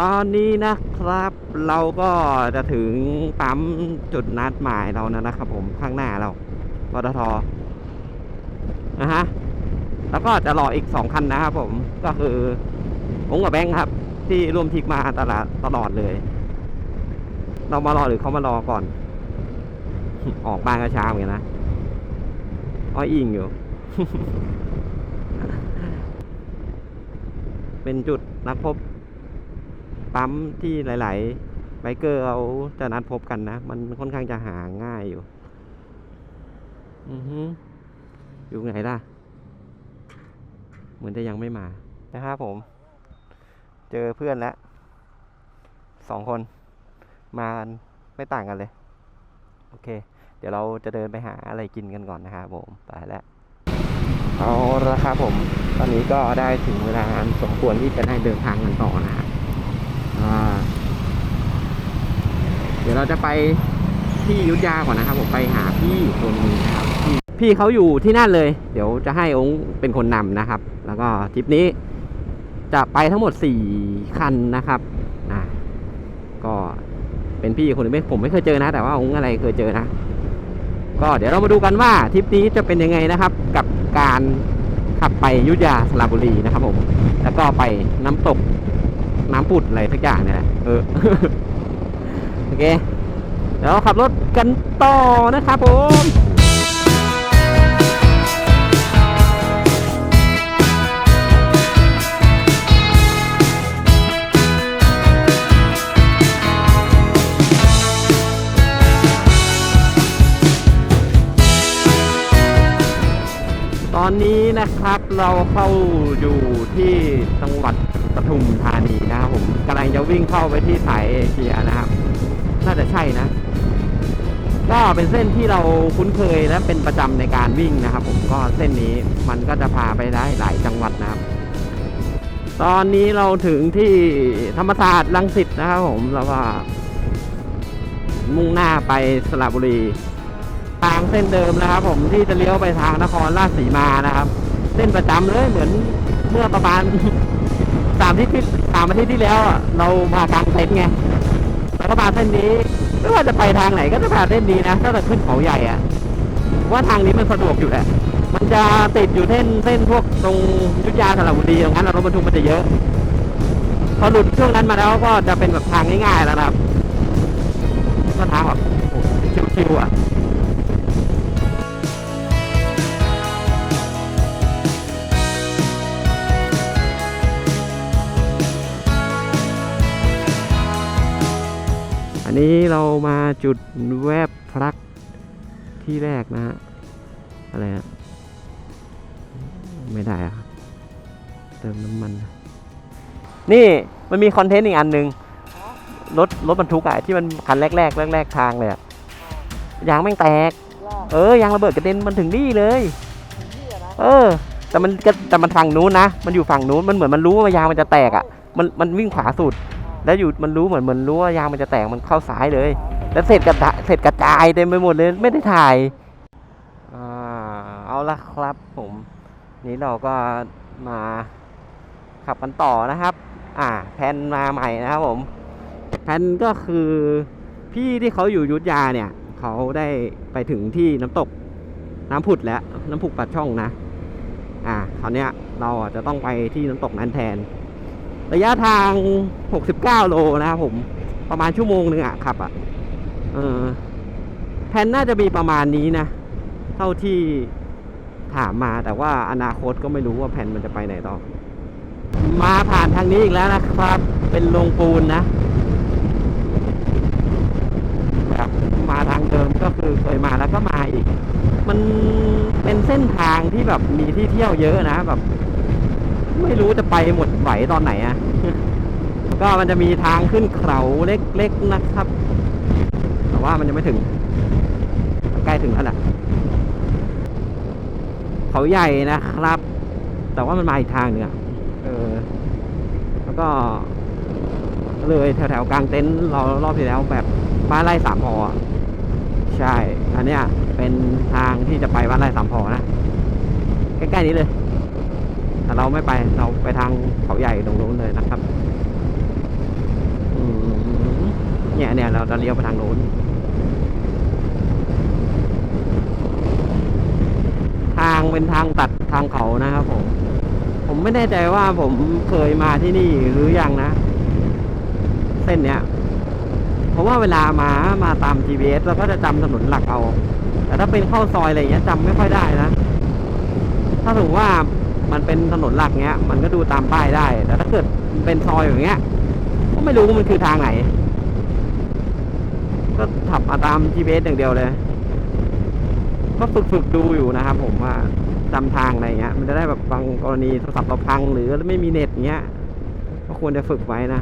ตอนนี้นะครับเราก็จะถึงปั๊มจุดนัดหมายเรานะนะครับ ผมข้างหน้าเราปตทนะฮะแล้วก็จะรออีกสองคันนะครับผมก็คือผมกับแบงค์ครับ ที่ร่วมทิกมาตลอดตลอดเลย เรามารอหรือเขามารอก่อน ออกบ้านก็ช้าเหมือนกันนะอ้อยอิงอยู่ เป็นจุดนัดพบ ปั๊มที่หลาย ๆ ไบเกอร์เขาจะนัดพบกันนะ มันค่อนข้างจะหาง่ายอยู่ อือฮึอยู่ไหนล่ะ เหมือนจะยังไม่มานะครับผม เจอเพื่อนแล้วสองคน มาไม่ต่างกันเลย โอเค เดี๋ยวเราจะเดินไปหาอะไรกินกันก่อนนะครับผม ไปแล้ว เอาละครับผม ตอนนี้ก็ได้ถึงเวลาอันสมควรที่จะได้เดินทางกันต่อนะฮะอ่า เดี๋ยวเราจะไปที่ยุทธยาก่อนนะครับผมไปหาพี่คนนึงครับพี่เขาอยู่ที่นั่นเลย เดี๋ยวจะให้องค์เป็นคนนำนะครับ แล้วก็ทริปนี้จะไปทั้งหมดสี่คันนะครับอ่าก็เป็นพี่คนหนึงไม่ผมไม่เคยเจอนะ แต่ว่าองค์อะไรเคยเจอนะ ก็เดี๋ยวเรามาดูกันว่าทริปนี้จะเป็นยังไงนะครับ กับการขับไปยุทธยาสระบุรีนะครับผม แล้วก็ไปน้ำตก น้ำปุดอะไรสักอย่างเนี่ยแหละเออโอเคเดี๋ยวเราขับรถกันต่อนะครับผม นนี้นะครับเราเข้าอยู่ที่จังหวัดปทุมธานีนะครับผมกำลังจะวิ่งเข้าไปที่สายเอเชียนะครับ น่าจะใช่นะ ก็เป็นเส้นที่เราคุ้นเคยและเป็นประจำในการวิ่งนะครับ ผมก็เส้นนี้มันก็จะพาไปได้หลายจังหวัดนะครับ ตอนนี้เราถึงที่ธรรมศาสตร์ลังสิตนะครับผมแล้วก็มุ่งหน้าไปสระบุรีทางเส้นเดิมนะครับ ผมที่จะเลี้ยวไปทางนครราชสีมานะครับ เส้นประจำเลยเหมือนเมื่อประมาณสามที่ที่สามอาทิตย์ที่แล้วเรามากลางเต็นท์ไงแล้วก็มาเส้นนี้ไม่ว่าจะไปทางไหนก็จะผ่านเส้นนี้นะถ้าจะขึ้นเขาใหญ่อะว่าทางนี้มันสะดวกอยู่แหละมันจะติดอยู่เส้นเส้นพวกตรงยุทธยาสระบุรีตรงนั้นรถบรรทุกมันจะเยอะ พอหลุดช่วงนั้นมาแล้วก็จะเป็นแบบทางง่ายๆแล้วครับก็ทางแบบชิวๆอะ นนี้เรามาจุดแวบพลักที่แรกนะฮะ อะไรฮะ ไม่ได้อะเติมน้ำมัน นี่มันมีคอนเทนต์อีกอันหนึ่งรถรถบรรทุกอะที่มันคันแรกแรกแรกแรกๆทางเลยอะยางแม่งแตก เออยางระเบิดกระเด็นมันถึงนี่เลย เออ แต่มันก็แต่มันฝั่งนู้นนะ มันอยู่ฝั่งนู้นมันเหมือนมันรู้ว่ายางมันจะแตกอะมันมันวิ่งขวาสุด แล้วอยู่มันรู้เหมือนมันรู้ว่ายางมันจะแตกมันเข้าซ้ายเลย แล้วเสร็จกระจายเสร็จกระจายเต็มไปหมดเลยไม่ได้ถ่ายอ่าเอาละครับผม นี้เราก็มาขับกันต่อนะครับ อ่าแพนมาใหม่นะครับผมแพนก็คือพี่ที่เขาอยู่ยุทธยาเนี่ย เขาได้ไปถึงที่น้ำตกน้ำผุดแล้ว น้ำผุกปัดช่องนะ อ่าคราวเนี้ยเราจะต้องไปที่น้ำตกนั้นแทน ระยะทาง 69 โลนะครับผม ประมาณชั่วโมงหนึ่งอะขับอะเออแผนน่าจะมีประมาณนี้นะ เท่าที่ถามมาแต่ว่าอนาคตก็ไม่รู้ว่าแผนมันจะไปไหนต่อ มาผ่านทางนี้อีกแล้วนะครับ เป็นโรงปูนนะแบบมาทางเดิมก็คือเคยมาแล้วก็มาอีก มันเป็นเส้นทางที่แบบมีที่เที่ยวเยอะนะแบบ ไม่รู้จะไปหมดไหวตอนไหนอะก็มันจะมีทางขึ้นเขาเล็กๆนะครับ แต่ว่ามันยังไม่ถึง ใกล้ถึงแล้วแหละเขาใหญ่นะครับ แต่ว่ามันมาอีกทางหนึ่งอะเออ แล้วก็ เลยแถวๆกลางเต็นท์เรารอบที่แล้วแบบบ้านไร่สามพอใช่ อันเนี้ยเป็นทางที่จะไปบ้านไร่สามพอนะ ใกล้ๆนี้เลย แต่เราไม่ไปเราไปทางเขาใหญ่ตรงนู้นเลยนะครับเนี่ยเนี่ยเราจะเลี้ยวไปทางโน้นทางเป็นทางตัดทางเขานะครับผม ผมไม่แน่ใจว่าผมเคยมาที่นี่หรือยังนะ เส้นเนี้ยเพราะว่าเวลามามาตาม GPS เราก็จะจำถนนหลักเอา แต่ถ้าเป็นเข้าซอยอะไรอย่างเงี้ยจำไม่ค่อยได้นะ ถ้าถึงว่า มันเป็นถนนหลักเงี้ย มันก็ดูตามป้ายได้ แต่ถ้าเกิดเป็นซอยอย่างเงี้ย ก็ไม่รู้ว่ามันคือทางไหน ก็ขับมาตาม GPS อย่างเดียวเลย ก็ฝึกฝึกดูอยู่นะครับผมว่าจำทางอะไรเงี้ย มันจะได้แบบบางกรณีโทรศัพท์เราพังหรือไม่มีเน็ตเงี้ย ก็ควรจะฝึกไว้นะ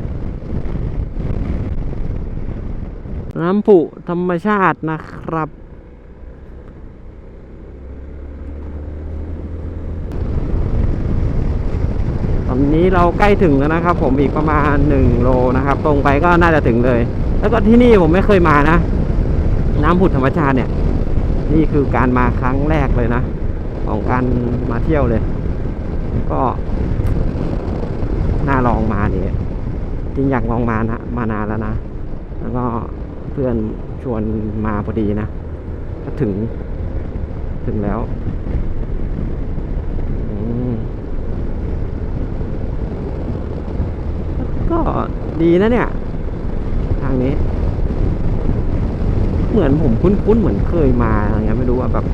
น้ำผุธรรมชาตินะครับ ต อนนี้เราใกล้ถึงแล้วนะครับ ผมอีกประมาณหนึ่งโลนะครับ ตรงไปก็น่าจะถึงเลย แล้วก็ที่นี่ผมไม่เคยมานะ น้ำผุดธรรมชาติเนี่ย นี่คือการมาครั้งแรกเลยนะ ของการมาเที่ยวเลย ก็น่าลองมาเนี่ยจริงอยากลองมานะมานานแล้วนะ แล้วก็เพื่อนชวนมาพอดีนะก็ถึง ถึงแล้วอืม ก็ดีนะเนี่ย ทางนี้ เหมือนผมคุ้นๆเหมือนเคยมาอะไรเงี้ยไม่รู้ว่าแบบ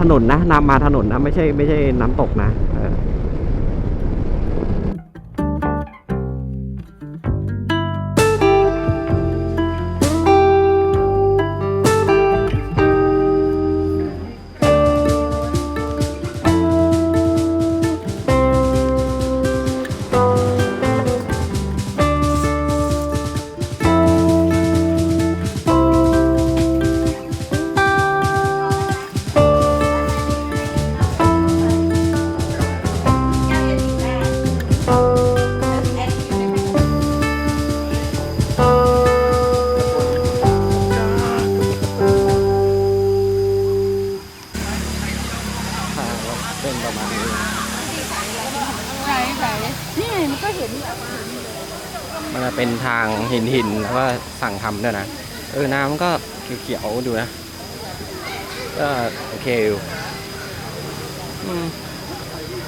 ถนนนะนำมาถนนนะไม่ใช่ไม่ใช่น้ำตกนะ หินหินแล้วก็สั่งทำด้วยนะ เออ น้ำก็เขียวๆดูนะ ก็โอเคอยู่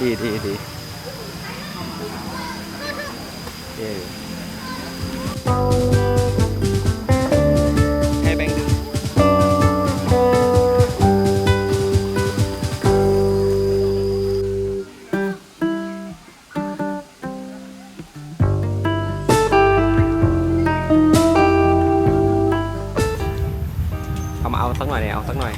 ดีดีดีโอเค เอามาเอาสักหน่อยเนี่ยเอาสักหน่อย